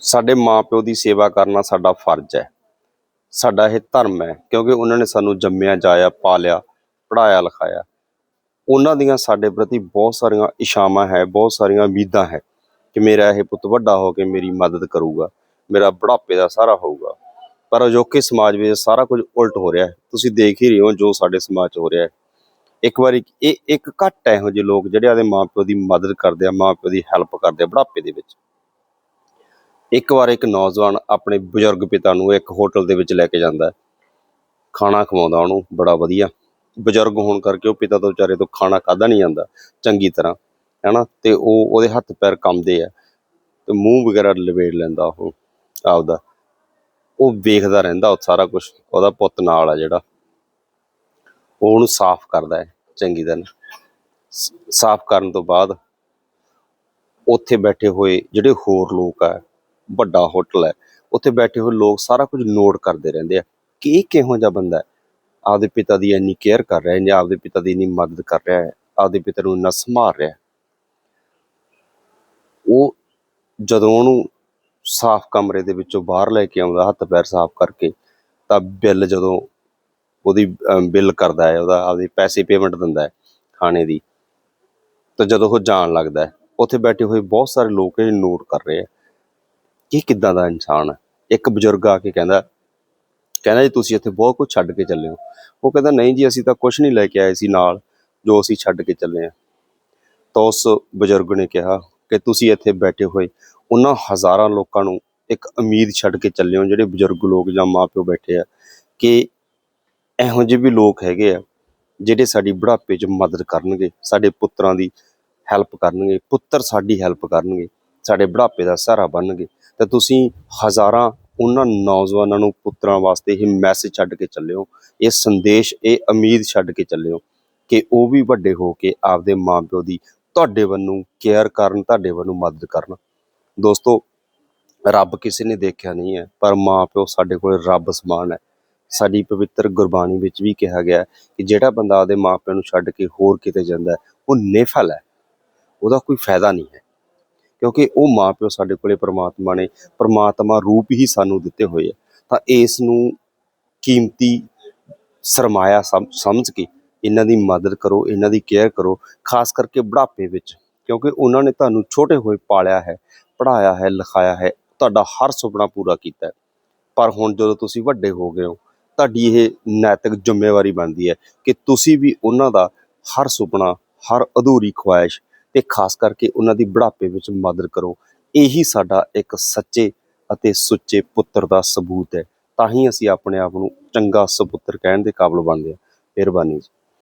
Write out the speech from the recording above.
ਸਾਡੇ ਮਾਪਿਓ ਦੀ ਸੇਵਾ ਕਰਨਾ ਸਾਡਾ ਫਰਜ਼ ਹੈ। ਸਾਡਾ ਇਹ ਧਰਮ ਹੈ, ਕਿਉਂਕਿ ਉਹਨਾਂ ਨੇ ਸਾਨੂੰ ਜੰਮਿਆ, ਜਾਇਆ, ਪਾਲਿਆ ਪੜਾਇਆ ਲਿਖਾਇਆ। ਉਹਨਾਂ ਦੀਆਂ ਸਾਡੇ ਪ੍ਰਤੀ ਬਹੁਤ ਸਾਰੀਆਂ ਇਸ਼ਾਵਾਂ ਹੈ, ਬਹੁਤ ਸਾਰੀਆਂ ਉਮੀਦਾਂ ਹੈ ਕਿ ਮੇਰਾ ਇਹ ਪੁੱਤ ਵੱਡਾ ਹੋ ਕੇ ਮੇਰੀ ਮਦਦ ਕਰੂਗਾ, ਮੇਰਾ ਬੁਢਾਪੇ ਦਾ ਸਹਾਰਾ ਹੋਊਗਾ। ਪਰ ਅਜੋਕੇ ਸਮਾਜ ਵਿੱਚ ਸਾਰਾ ਕੁਝ ਉਲਟ ਹੋ ਰਿਹਾ ਹੈ। ਤੁਸੀਂ ਦੇਖ ਹੀ ਰਹੇ ਹੋ ਜੋ ਸਾਡੇ ਸਮਾਜ 'ਚ ਹੋ ਰਿਹਾ ਹੈ। ਇੱਕ ਵਾਰੀ ਇਹ ਇੱਕ ਘੱਟ ਇਹੋ ਜਿਹੇ ਲੋਕ ਜਿਹੜੇ ਆਦੇ ਮਾਪਿਓ ਦੀ ਮਦਦ ਕਰਦੇ ਆ, ਮਾਪਿਓ ਦੀ ਹੈਲਪ ਕਰਦੇ ਆ ਬੁਢਾਪੇ ਦੇ ਵਿੱਚ। ਇੱਕ ਵਾਰ ਇੱਕ ਨੌਜਵਾਨ ਆਪਣੇ ਬਜ਼ੁਰਗ ਪਿਤਾ ਨੂੰ ਇੱਕ ਹੋਟਲ ਦੇ ਵਿੱਚ ਲੈ ਕੇ ਜਾਂਦਾ ਖਾਣਾ ਖਵਾਉਂਦਾ ਉਹਨੂੰ, ਬੜਾ ਵਧੀਆ। ਬਜ਼ੁਰਗ ਹੋਣ ਕਰਕੇ ਉਹ ਪਿਤਾ ਤੋਂ ਵਿਚਾਰੇ ਤੋਂ ਖਾਣਾ ਖਾਦਾ ਨਹੀਂ ਜਾਂਦਾ, ਚੰਗੀ ਤਰ੍ਹਾਂ, ਹੈਨਾ? ਤੇ ਉਹ ਉਹਦੇ ਹੱਥ ਪੈਰ ਕੰਮਦੇ ਆ ਤੇ ਮੂੰਹ ਵਗੈਰਾ ਲਵੇੜ ਲੈਂਦਾ ਉਹ, ਆਪਦਾ। ਉਹ ਵੇਖਦਾ ਰਹਿੰਦਾ ਉਹ ਸਾਰਾ ਕੁਝ ਉਹਦਾ ਪੁੱਤ ਨਾਲ ਆ ਜਿਹੜਾ। ਉਹ ਉਹਨੂੰ ਸਾਫ਼ ਕਰਦਾ ਹੈ, ਚੰਗੀ ਤਰ੍ਹਾਂ। ਸਾਫ਼ ਕਰਨ ਤੋਂ ਬਾਅਦ ਉੱਥੇ ਬੈਠੇ ਹੋਏ ਜਿਹੜੇ ਹੋਰ ਲੋਕ ਆ ਵੱਡਾ ਹੋਟਲ ਹੈ। ਉੱਥੇ ਬੈਠੇ ਹੋਏ ਲੋਕ ਸਾਰਾ ਕੁਝ ਨੋਟ ਕਰਦੇ ਰਹਿੰਦੇ ਆ ਕਿ ਇਹ ਕਿਹੋ ਜਿਹਾ ਬੰਦਾ ਹੈ? ਆਪਦੇ ਪਿਤਾ ਦੀ ਇੰਨੀ ਕੇਅਰ ਕਰ ਰਿਹਾ ਹੈ ਜਾਂ ਆਪਦੇ ਪਿਤਾ ਦੀ ਇੰਨੀ ਮਦਦ ਕਰ ਰਿਹਾ ਹੈ? ਆਪਦੇ ਪਿਤਾ ਨੂੰ ਇੰਨਾ ਸੰਭਾਲ ਰਿਹਾ ਉਹ ਜਦੋਂ ਉਹਨੂੰ ਸਾਫ਼ ਕਮਰੇ ਦੇ ਵਿੱਚੋਂ ਬਾਹਰ ਲੈ ਕੇ ਆਉਂਦਾ, ਹੱਥ ਪੈਰ ਸਾਫ਼ ਕਰਕੇ, ਤਾਂ ਬਿੱਲ ਜਦੋਂ ਉਹਦੀ ਬਿੱਲ ਕਰਦਾ ਹੈ, ਉਹਦਾ ਆਪਦੇ ਪੈਸੇ ਪੇਮੈਂਟ ਦਿੰਦਾ ਹੈ ਖਾਣੇ ਦੀ, ਤਾਂ ਜਦੋਂ ਉਹ ਜਾਣ ਲੱਗਦਾ ਉੱਥੇ ਬੈਠੇ ਹੋਏ ਬਹੁਤ ਸਾਰੇ ਲੋਕ ਇਹ ਨੋਟ ਕਰ ਰਹੇ ਆ ਇਹ ਕਿੱਦਾਂ ਦਾ ਇਨਸਾਨ ਹੈ? ਇੱਕ ਬਜ਼ੁਰਗ ਆ ਕੇ ਕਹਿੰਦਾ ਕਹਿੰਦਾ ਜੀ, ਤੁਸੀਂ ਇੱਥੇ ਬਹੁਤ ਕੁਝ ਛੱਡ ਕੇ ਚੱਲੇ ਹੋ। ਉਹ ਕਹਿੰਦਾ, ਨਹੀਂ ਜੀ, ਅਸੀਂ ਤਾਂ ਕੁਝ ਨਹੀਂ ਲੈ ਕੇ ਆਏ ਸੀ ਨਾਲ, ਜੋ ਅਸੀਂ ਛੱਡ ਕੇ ਚੱਲੇ ਆ ਤਾਂ ਉਸ ਬਜ਼ੁਰਗ ਨੇ ਕਿਹਾ ਕਿ ਤੁਸੀਂ ਇੱਥੇ ਬੈਠੇ ਹੋਏ, ਉਹਨਾਂ ਹਜ਼ਾਰਾਂ ਲੋਕਾਂ ਨੂੰ ਇੱਕ ਉਮੀਦ ਛੱਡ ਕੇ ਚੱਲੇ ਹੋ, ਜਿਹੜੇ ਬਜ਼ੁਰਗ ਲੋਕ ਜਾਂ ਮਾਪਿਓ ਬੈਠੇ ਆ, ਕਿ ਇਹੋ ਜਿਹੇ ਵੀ ਲੋਕ ਹੈਗੇ ਆ, ਜਿਹੜੇ ਸਾਡੀ ਬੁਢਾਪੇ 'ਚ ਮਦਦ ਕਰਨਗੇ, ਸਾਡੇ ਪੁੱਤਰਾਂ ਦੀ ਹੈਲਪ ਕਰਨਗੇ, ਪੁੱਤਰ ਸਾਡੀ ਹੈਲਪ ਕਰਨਗੇ, ਸਾਡੇ ਬੁਢਾਪੇ ਦਾ ਸਹਾਰਾ ਬਣਨਗੇ। ਤਾਂ ਤੁਸੀਂ ਹਜ਼ਾਰਾਂ ਉਹਨਾਂ ਨੌਜਵਾਨਾਂ ਨੂੰ, ਪੁੱਤਰਾਂ ਵਾਸਤੇ ਇਹ ਮੈਸੇਜ ਛੱਡ ਕੇ ਚੱਲਿਓ, ਇਹ ਸੰਦੇਸ਼, ਇਹ ਉਮੀਦ ਛੱਡ ਕੇ ਚੱਲਿਓ ਕਿ ਉਹ ਵੀ ਵੱਡੇ ਹੋ ਕੇ ਆਪਦੇ ਮਾਪਿਓ ਦੀ ਤੁਹਾਡੇ ਵੱਲੋਂ ਕੇਅਰ ਕਰਨ, ਤੁਹਾਡੇ ਵੱਲੋਂ ਮਦਦ ਕਰਨ। ਦੋਸਤੋ, ਰੱਬ ਕਿਸੇ ਨੇ ਦੇਖਿਆ ਨਹੀਂ ਹੈ, ਪਰ ਮਾਪਿਓ ਸਾਡੇ ਕੋਲ ਰੱਬ ਸਮਾਨ ਹੈ। ਸਾਡੀ ਪਵਿੱਤਰ ਗੁਰਬਾਣੀ ਵਿੱਚ ਵੀ ਕਿਹਾ ਗਿਆ ਕਿ ਜਿਹੜਾ ਬੰਦਾ ਆਪਦੇ ਮਾਪਿਆਂ ਨੂੰ ਛੱਡ ਕੇ ਹੋਰ ਕਿਤੇ ਜਾਂਦਾ ਉਹ ਨਿਫਲ ਹੈ। ਉਹਦਾ ਕੋਈ ਫਾਇਦਾ ਨਹੀਂ ਹੈ। ਕਿਉਂਕਿ ਉਹ ਮਾਪਿਓ ਸਾਡੇ ਕੋਲੇ ਪ੍ਰਮਾਤਮਾ ਨੇ, ਪ੍ਰਮਾਤਮਾ ਰੂਪ ਹੀ ਸਾਨੂੰ ਦਿੱਤੇ ਹੋਏ ਆ। ਤਾਂ ਇਸ ਨੂੰ ਕੀਮਤੀ ਸਰਮਾਇਆ ਸਮ- ਸਮਝ ਕੇ ਇਹਨਾਂ ਦੀ ਮਦਦ ਕਰੋ, ਇਹਨਾਂ ਦੀ ਕੇਅਰ ਕਰੋ, ਖਾਸ ਕਰਕੇ ਬੁਢਾਪੇ ਵਿੱਚ, ਕਿਉਂਕਿ ਉਹਨਾਂ ਨੇ ਤੁਹਾਨੂੰ ਛੋਟੇ ਹੋਏ ਪਾਲਿਆ ਹੈ ਪੜਾਇਆ ਹੈ, ਲਿਖਾਇਆ ਹੈ, ਤੁਹਾਡਾ ਹਰ ਸੁਪਨਾ ਪੂਰਾ ਕੀਤਾ ਹੈ। ਪਰ ਹੁਣ ਜਦੋਂ ਤੁਸੀਂ ਵੱਡੇ ਹੋ ਗਏ ਹੋ, ਤੁਹਾਡੀ ਇਹ ਨੈਤਿਕ ਜ਼ਿੰਮੇਵਾਰੀ ਬਣਦੀ ਹੈ ਕਿ ਤੁਸੀਂ ਵੀ ਉਹਨਾਂ ਦਾ ਹਰ ਸੁਪਨਾ, ਹਰ ਅਧੂਰੀ ਖੁਆਇਸ਼ ਤੇ ਖਾਸ ਕਰਕੇ ਉਹਨਾਂ ਦੀ ਬੁਢਾਪੇ ਵਿੱਚ ਮਦਦ ਕਰੋ। ਇਹੀ ਸਾਡਾ ਇੱਕ ਸੱਚੇ ਅਤੇ ਸੁੱਚੇ ਪੁੱਤਰ ਦਾ ਸਬੂਤ ਹੈ। ਤਾਂ ਹੀ ਅਸੀਂ ਆਪਣੇ ਆਪ ਨੂੰ ਚੰਗਾ ਸਪੁੱਤਰ ਕਹਿਣ ਦੇ ਕਾਬਿਲ ਬਣਦੇ ਹਾਂ। ਮਿਹਰਬਾਨੀ ਜੀ।